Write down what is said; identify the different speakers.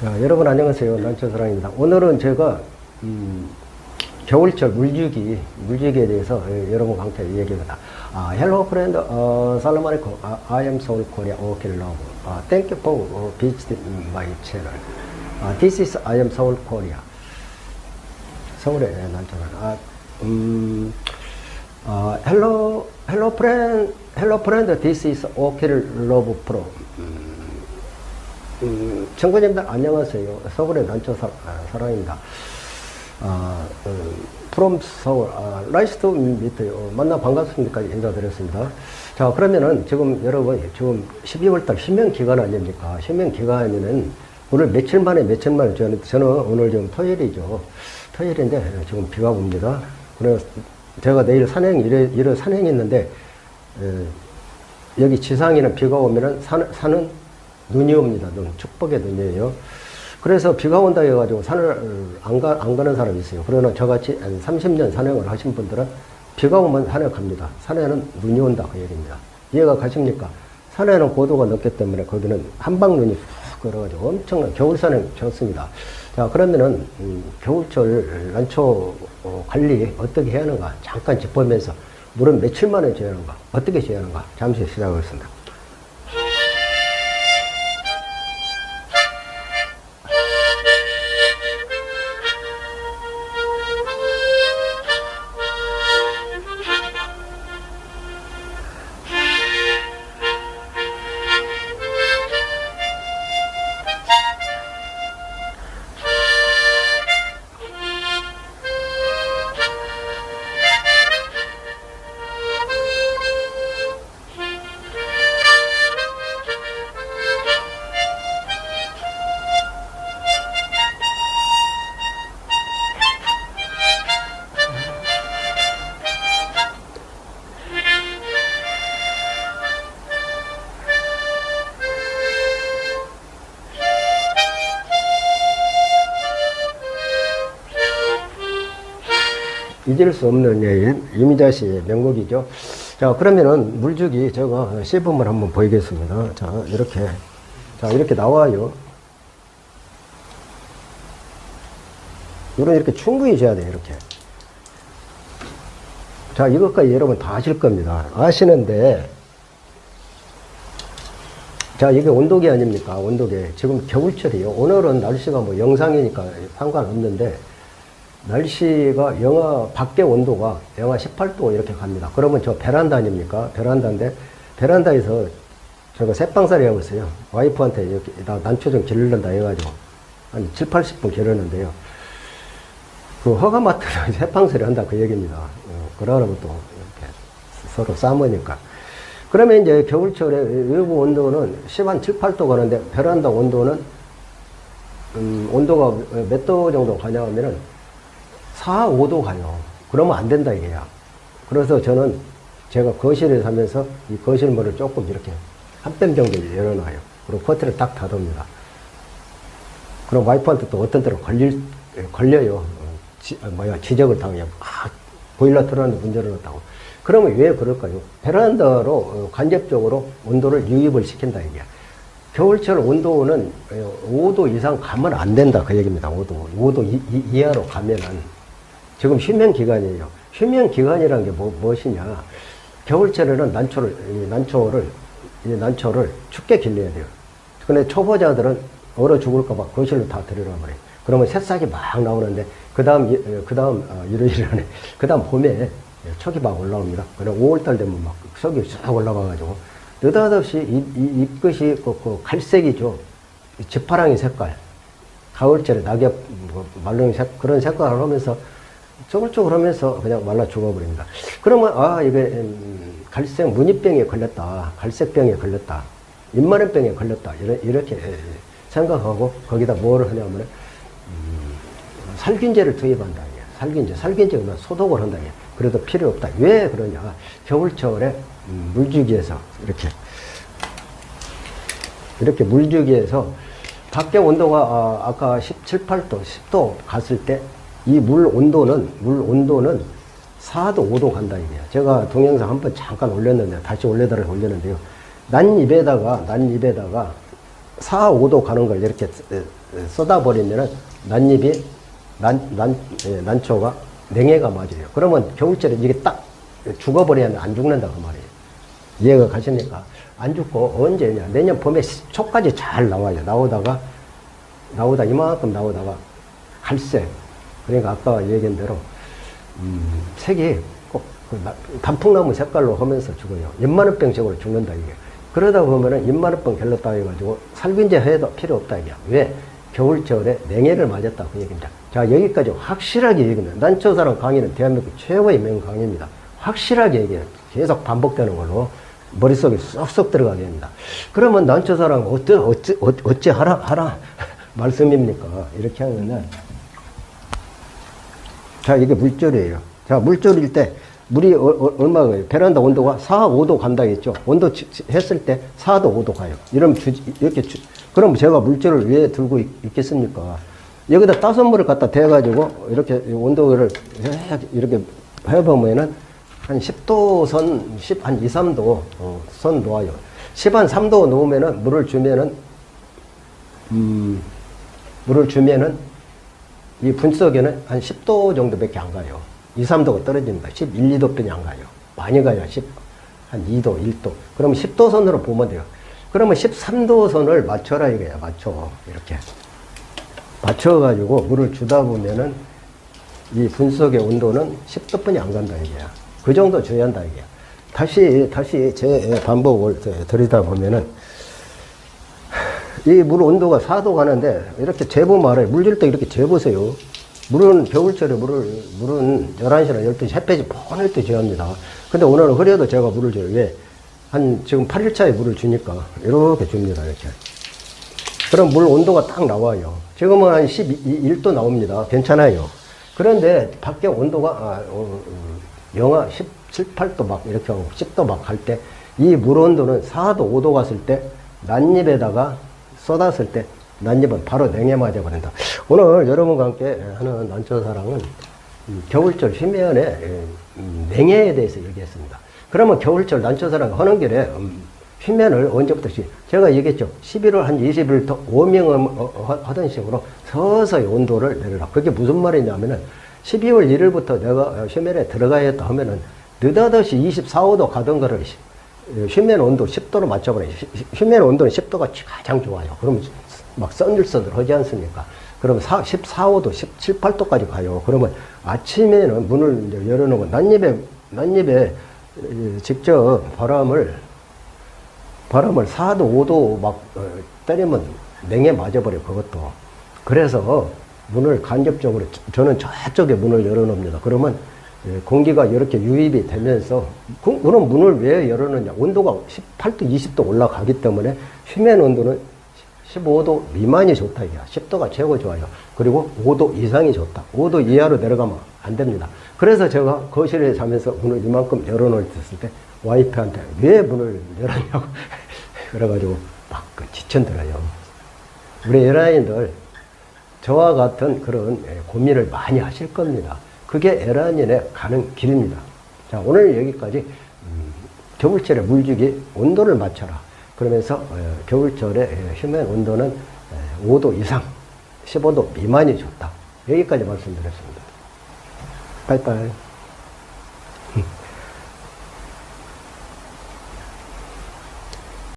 Speaker 1: 자, 여러분 안녕하세요. 난초사랑입니다. 오늘은 제가 음, 겨울철 물주기 물주기에 대해서 예, 여러분 강태 얘기합니다. 아, hello friend, uh, 사람 알레이쿰. 아, I am Seoul Korea. Okay, love. 아, thank you for uh, visiting my channel. 아, this is I am Seoul Korea. 서울의 난초사랑. 아, 음, 아, hello, hello friend, hello friend. This is Okay, love from. 음, 청구님들 안녕하세요. 서울의 난초 사, 아, 사랑입니다. 아, 음, from 서울, 아, 라이스 투 미트, 어, 만나 반갑습니까? 인사드렸습니다. 자, 그러면은 지금 여러분, 지금 12월달 휴면 기간 아닙니까? 휴면 기간에는 오늘 며칠 만에 며칠 만에 저는, 저는 오늘 지금 토요일이죠. 토요일인데 지금 비가 옵니다. 그래서 제가 내일 산행, 일에, 일을 산행했는데, 에, 여기 지상에는 비가 오면은 산, 산은 눈이 옵니다. 눈, 축복의 눈이에요. 그래서 비가 온다 해가지고 산을 안, 가, 안 가는 사람이 있어요. 그러나 저같이 한 30년 산행을 하신 분들은 비가 오면 산에 갑니다. 산에는 눈이 온다 그 얘기입니다. 이해가 가십니까? 산에는 고도가 높기 때문에 거기는 한방 눈이 푹 걸어가지고 엄청난 겨울 산행 좋습니다. 자 그러면은 음, 겨울철 난초 어, 관리 어떻게 해야 하는가 잠깐 짚으면서 물은 며칠 만에 줘야 하는가 어떻게 줘야 하는가 잠시 시작하겠습니다. 잊을 수 없는 예, 이미자 씨의 명곡이죠. 자, 그러면은 물주기 제가 시범을 한번 보이겠습니다. 자, 이렇게. 자, 이렇게 나와요. 이런 이렇게 충분히 줘야 돼요, 이렇게. 자, 이것까지 여러분 다 아실 겁니다. 아시는데, 자, 이게 온도계 아닙니까? 온도계. 지금 겨울철이에요. 오늘은 날씨가 뭐 영상이니까 상관없는데, 날씨가 영하 밖에 온도가 영하 18도 이렇게 갑니다. 그러면 저 베란다 아닙니까? 베란다인데 베란다에서 제가 새빵살이 하고 있어요. 와이프한테 이렇게 나 난초 좀 기르는다 해가지고 한 7, 80분 기르는데요. 그 허가마트로 새빵살이 한다 그 얘기입니다. 어, 그러면 또 이렇게 서로 싸우니까. 그러면 이제 겨울철에 외부 온도는 10 한 7, 8도 가는데 베란다 온도는 음, 온도가 몇 도 정도 가냐 하면은 4, 5도 가요. 그러면 안 된다 이게야. 그래서 저는 제가 거실에 사면서 이 거실 문을 조금 이렇게 한 뼘 정도 열어놔요. 그리고 커튼을 딱 닫습니다. 그럼 와이프한테 또 어떤 때로 걸릴, 걸려요. 어, 지, 아, 뭐야, 지적을 당해요. 아, 보일러 틀었는데 문 열어놨다고. 그러면 왜 그럴까요? 베란다로 어, 간접적으로 온도를 유입을 시킨다 이게야. 겨울철 온도는 5도 이상 가면 안 된다 그 얘기입니다. 5도. 5도 이, 이, 이하로 가면은 지금 휴면 기간이에요. 휴면 기간이라는 게 뭐, 무엇이냐. 겨울철에는 난초를, 이 난초를, 이 난초를 춥게 길러야 돼요. 근데 초보자들은 얼어 죽을까봐 거실로 다 들여놔 버려요. 그러면 새싹이 막 나오는데, 그 다음, 그 다음, 어, 일요일에, 그 다음 봄에 촉이 막 올라옵니다. 그래 5월달 되면 막 썩이 쭉 올라가가지고, 느닷없이 잎, 잎, 잎 끝이 그, 그 갈색이죠. 지파랑이 색깔. 가을철에 낙엽, 뭐, 말렁이 색, 그런 색깔을 하면서 쪼글쪼글 하면서 그냥 말라 죽어버립니다. 그러면, 아, 이게, 음, 갈색 무늬병에 걸렸다. 갈색병에 걸렸다. 입마른병에 걸렸다. 이렇게, 이렇게 생각하고 거기다 뭐를 하냐면, 음, 살균제를 투입한다. 살균제. 살균제는 소독을 한다. 그래도 필요 없다. 왜 그러냐. 겨울철에 음, 물주기에서 이렇게, 이렇게 물주기에서 밖에 온도가 아, 아까 17, 8도, 10도 갔을 때 이 물 온도는 물 온도는 4도, 5도 간다 이게요. 제가 동영상 한 번 잠깐 올렸는데 다시 올려달라 올렸는데요. 난 입에다가 난 입에다가 4, 5도 가는 걸 이렇게 쏟아 버리면은 난잎이 난, 난, 예, 난초가 냉해가 맞아요. 그러면 겨울철에 이게 딱 죽어버리면 안 죽는다 그 말이에요. 이해가 가십니까? 안 죽고 언제냐? 내년 봄에 초까지 잘 나와요. 나오다가 나오다 이만큼 나오다가 갈색. 그러니까 아까 얘기한 대로 음, 색이 꼭그 나- 단풍나무 색깔로 하면서 죽어요. 잎마늘병식으로 죽는다 이게. 그러다 보면은 잎마늘병 결렀다 해가지고 살균제 해도 필요 없다 이게. 왜? 겨울철에 냉해를 맞았다 그 얘기입니다. 자 여기까지 확실하게 얘기는 난초사랑 강의는 대한민국 최고의 명 강의입니다. 확실하게 얘기해요. 계속 반복되는 걸로 머릿속에 쏙쏙 들어가게 됩니다. 그러면 난초사랑 어째 어째 어- 어째 하라 하라 말씀입니까? 이렇게 하면은 자, 이게 물줄이에요. 자, 물줄일 때 물이 어- 어- 얼마예요? 베란다 온도가 4, 5도 간다 했죠. 온도 치- 치- 했을 때 4도, 5도 가요. 이러면 주, 이렇게 주, 그럼 제가 물줄을 왜 들고 있, 겠습니까 여기다 따뜻한 물을 갖다 대가지고 이렇게 온도를 이렇게 해보면은 한 10도 선, 10, 한 2, 3도 어, 선 놓아요. 10, 한 3도 놓으면은 물을 주면은 음, 물을 주면은 이 분석에는 한 10도 정도밖에 안 가요. 2, 3도가 떨어집니다. 11, 2도뿐이 안 가요. 많이 가요. 10, 한 2도, 1도. 그러면 10도 선으로 보면 돼요. 그러면 13도 선을 맞춰라 이거야. 맞춰. 이렇게. 맞춰가지고 물을 주다 보면은 이 분석의 온도는 10도뿐이 안 간다 이게야. 그 정도 줘야 한다 이게야. 다시, 다시 제 반복을 드리다 보면은 이 물 온도가 4도 가는데 이렇게 재보 말아요. 물질 때 이렇게 재보세요. 물은 겨울철에 물을 물은 11시나 12시 햇볕이 뻔할 때 줘야 합니다. 근데 오늘은 흐려도 제가 물을 줘요. 왜? 한 지금 8일차에 물을 주니까 이렇게 줍니다. 이렇게. 그럼 물 온도가 딱 나와요. 지금은 한 11도 나옵니다. 괜찮아요. 그런데 밖에 온도가 아, 어, 어, 영하 17, 8도 막 이렇게 하고 10도 막갈때이 물 온도는 4도, 5도 갔을 때 난잎에다가 쏟았을 때 난잎은 바로 냉해 맞아 버린다. 오늘 여러분과 함께 하는 난초사랑은 음, 겨울철 휴면의 예, 음, 냉해에 대해서 얘기했습니다. 그러면 겨울철 난초사랑 하는 길에 음, 휴면을 언제부터 시 제가 얘기했죠. 11월 한 20일부터 오명을 어, 하던 식으로 서서히 온도를 내려라. 그게 무슨 말이냐면은 12월 1일부터 내가 휴면에 들어가야 했다 하면은 느닷없이 24, 5도 가던 거를 시- 휴면 온도 10도로 맞춰버려요. 휴- 휴면 온도는 10도가 가장 좋아요. 그러면 막 썬들썬들 하지 않습니까? 그럼 4, 14, 5도, 17, 8도까지 가요. 그러면 아침에는 문을 열어놓고 난입에, 난입에 이, 직접 바람을, 바람을 4도, 5도 막 어, 때리면 냉에 맞아버려, 그것도. 그래서 문을 간접적으로, 저- 저는 저쪽에 문을 열어놓습니다. 그러면 예, 공기가 이렇게 유입이 되면서 그- 그럼 문을 왜 열어놓냐. 온도가 18도 20도 올라가기 때문에 휴면 온도는 15도 미만이 좋다 이게. 10도가 최고 좋아요. 그리고 5도 이상이 좋다. 5도 이하로 내려가면 안 됩니다. 그래서 제가 거실에 자면서 문을 이만큼 열어놓을 때 와이프한테 왜 문을 열었냐고 그래가지고 막그 지천들어요. 우리 에라인들 저와 같은 그런 예, 고민을 많이 하실 겁니다. 그게 에라닌에 가는 길입니다. 자, 오늘 여기까지 음, 겨울철에 물주기 온도를 맞춰라. 그러면서 어, 겨울철에 예, 휴면 온도는 예, 5도 이상, 15도 미만이 좋다. 여기까지 말씀드렸습니다. 빠이빠이.